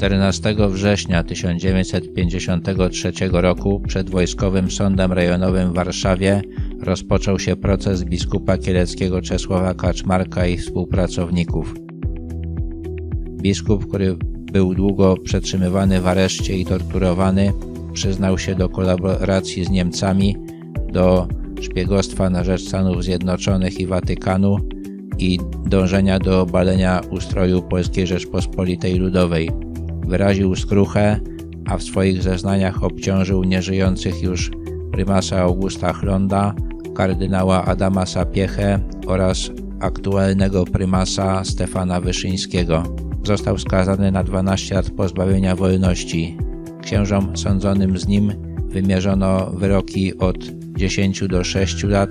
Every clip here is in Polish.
14 września 1953 roku przed Wojskowym Sądem Rejonowym w Warszawie rozpoczął się proces biskupa kieleckiego Czesława Kaczmarka i współpracowników. Biskup, który był długo przetrzymywany w areszcie i torturowany, przyznał się do kolaboracji z Niemcami, do szpiegostwa na rzecz Stanów Zjednoczonych i Watykanu i dążenia do obalenia ustroju Polskiej Rzeczpospolitej Ludowej. Wyraził skruchę, a w swoich zeznaniach obciążył nieżyjących już prymasa Augusta Chlonda, kardynała Adama Sapiechę oraz aktualnego prymasa Stefana Wyszyńskiego. Został skazany na 12 lat pozbawienia wolności. Księżom sądzonym z nim wymierzono wyroki od 10 do 6 lat,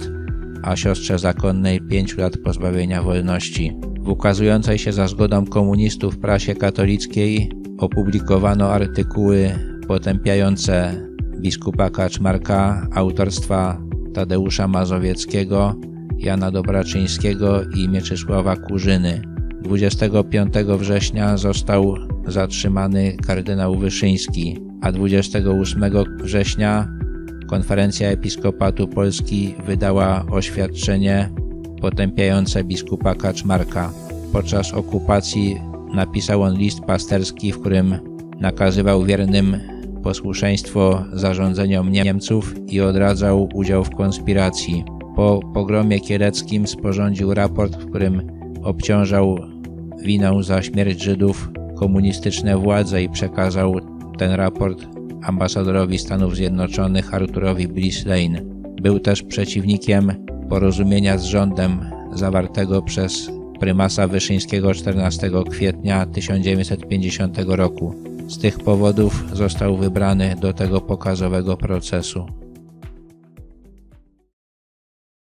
a siostrze zakonnej 5 lat pozbawienia wolności. W ukazującej się za zgodą komunistów prasie katolickiej opublikowano artykuły potępiające biskupa Kaczmarka autorstwa Tadeusza Mazowieckiego, Jana Dobraczyńskiego i Mieczysława Kurzyny. 25 września został zatrzymany kardynał Wyszyński, a 28 września Konferencja Episkopatu Polski wydała oświadczenie potępiające biskupa Kaczmarka. Podczas okupacji napisał on list pasterski, w którym nakazywał wiernym posłuszeństwo zarządzeniom Niemców i odradzał udział w konspiracji. Po pogromie kieleckim sporządził raport, w którym obciążał winą za śmierć Żydów komunistyczne władze i przekazał ten raport ambasadorowi Stanów Zjednoczonych Arturowi Bliss Lane. Był też przeciwnikiem porozumienia z rządem zawartego przez prymasa Wyszyńskiego 14 kwietnia 1950 roku. Z tych powodów został wybrany do tego pokazowego procesu.